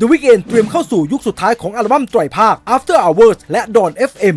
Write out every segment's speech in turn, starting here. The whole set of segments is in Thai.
The Weeknd เตรียมเข้าสู่ยุคสุดท้ายของอัลบั้มไตรภาค After Hours และ Dawn FM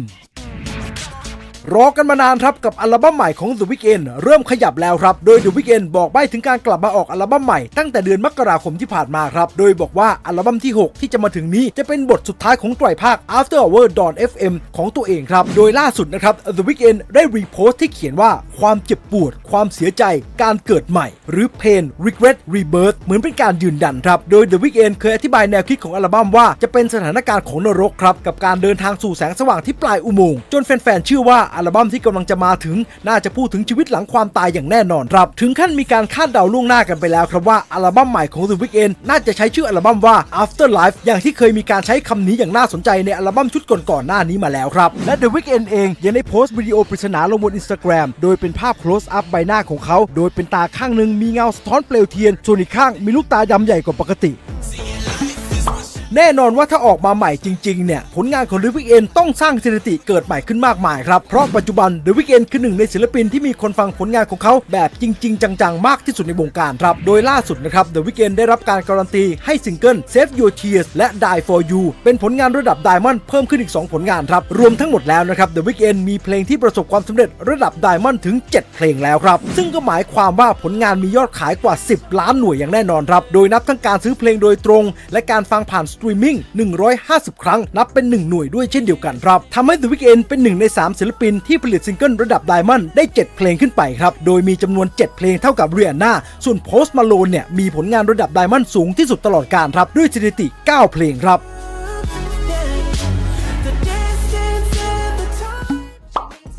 รอกันมานานครับกับอัลบั้มใหม่ของ The Weeknd เริ่มขยับแล้วครับ โดย The Weeknd บอกใบ้ถึงการกลับมาออกอัลบั้มใหม่ตั้งแต่เดือนมกราคมที่ผ่านมาครับ โดยบอกว่าอัลบั้มที่ 6 ที่จะมาถึงนี้จะเป็นบทสุดท้ายของไตรภาค After Hour Dawn FM ของตัวเองครับ โดยล่าสุดนะครับ The Weeknd ได้รีโพสต์ที่เขียนว่าความเจ็บปวด ความเสียใจ การเกิดใหม่ หรือ pain regret rebirth เหมือนเป็นการยืนยันครับ โดย The Weeknd เคยอธิบายแนวคิดของอัลบั้มว่าจะเป็นสถานการณ์ของนรกครับกับการเดินทางสู่แสงสว่างที่ปลายอุโมงค์จนแฟนๆเชื่อว่าอัลบั้มที่กำลังจะมาถึง น่าจะพูดถึงชีวิตหลังความตายอย่างแน่นอนครับ ถึงขั้นมีการคาดเดาล่วงหน้ากันไปแล้วครับว่าอัลบั้มใหม่ของ The Weeknd น่าจะใช้ชื่ออัลบั้มว่า Afterlife อย่างที่เคยมีการใช้คำนี้อย่างน่าสนใจในอัลบั้มชุดก่อนๆหน้านี้มาแล้วครับ และ The Weeknd เองยังได้โพสต์วิดีโอปริศนาลงบน Instagram โดยเป็นภาพ close up ใบหน้าของเขา โดยเป็นตาข้างหนึ่งมีเงาสะท้อนเปลวเทียนส่วนอีกข้างมีลูกตาดำใหญ่กว่าปกติ แน่นอนว่าถ้าออกมาใหม่จริงๆ เนี่ย ผลงานของ The Weeknd ต้องสร้างสถิติเกิดใหม่ขึ้นมากมายครับ เพราะปัจจุบัน The Weeknd คือหนึ่งในศิลปินที่มีคนฟังผลงานของเขาแบบจริง ๆ จังๆ มากที่สุดในวงการครับ โดยล่าสุดนะครับ The Weeknd ได้รับการการันตีให้ซิงเกิล Save Your Tears และ Die For You เป็นผลงานระดับ Diamond เพิ่มขึ้นอีก 2 ผลงานครับรวมทั้งหมดแล้วนะครับ The Weeknd มีเพลงที่ประสบความสำเร็จระดับ Diamond ถึง 7 เพลงแล้วครับซึ่งก็หมายความว่าผลงานมียอดขายกว่า 10 ล้านหน่วยอย่างแน่นอนครับโดยนับทั้งการซื้อเพลงโดยตรง และการฟังผ่านสรีมมิ่ง 150 ครั้ง นับเป็น 1 หน่วยด้วยเช่นเดียวกันครับทำให้ The Weeknd เป็นหนึ่งใน 3 ศิลปินที่ผลิตซิงเกิลระดับไดมอนด์ได้ 7 เพลงขึ้นไปครับ โดยมีจำนวน 7 เพลงเท่ากับเรือนหน้าส่วน Post Malone เนี่ยมีผลงานระดับไดมอนด์สูงที่สุดตลอดการครับด้วยสถิติ 9 เพลงครับ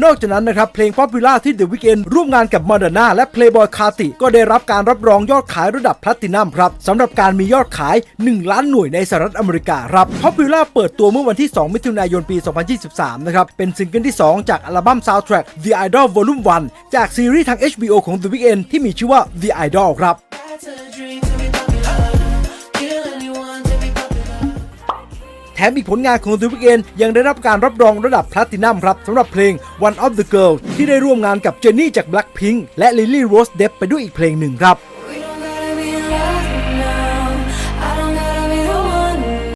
นอกจากนั้นนะครับ เพลงป๊อปปูล่าที่ The Weeknd ร่วมงานกับมาด o น่าและ Playboy Carti ก็ได้รับการรับรองยอดขายระดับแพลตินัมครับสำหรับการมียอดขาย 1 ล้านหน่วยในสหรัฐอเมริกาครับป๊อปปูล่าเปิดตัวเมื่อวันที่ 2 มิถุนายนปี 2023 นะครับ เป็นซิงเกิลที่ 2 จากอัลบั้ม Soundtrack The Idol Volume 1 จากซีรีส์ทาง HBO ของ The Weeknd ที่มีชื่อว่า The Idol ครับ That's a dream to be popular. Kill anyone ถมอีกผลงานของ The Weeknd ยังได้รับการรับรองระดับแพลตินัมครับสำหรับเพลง One of the Girls ที่ได้ร่วมงานกับเจนนี่จาก Blackpink และ Lily Rose Depp ไปด้วยอีกเพลงหนึ่งครับ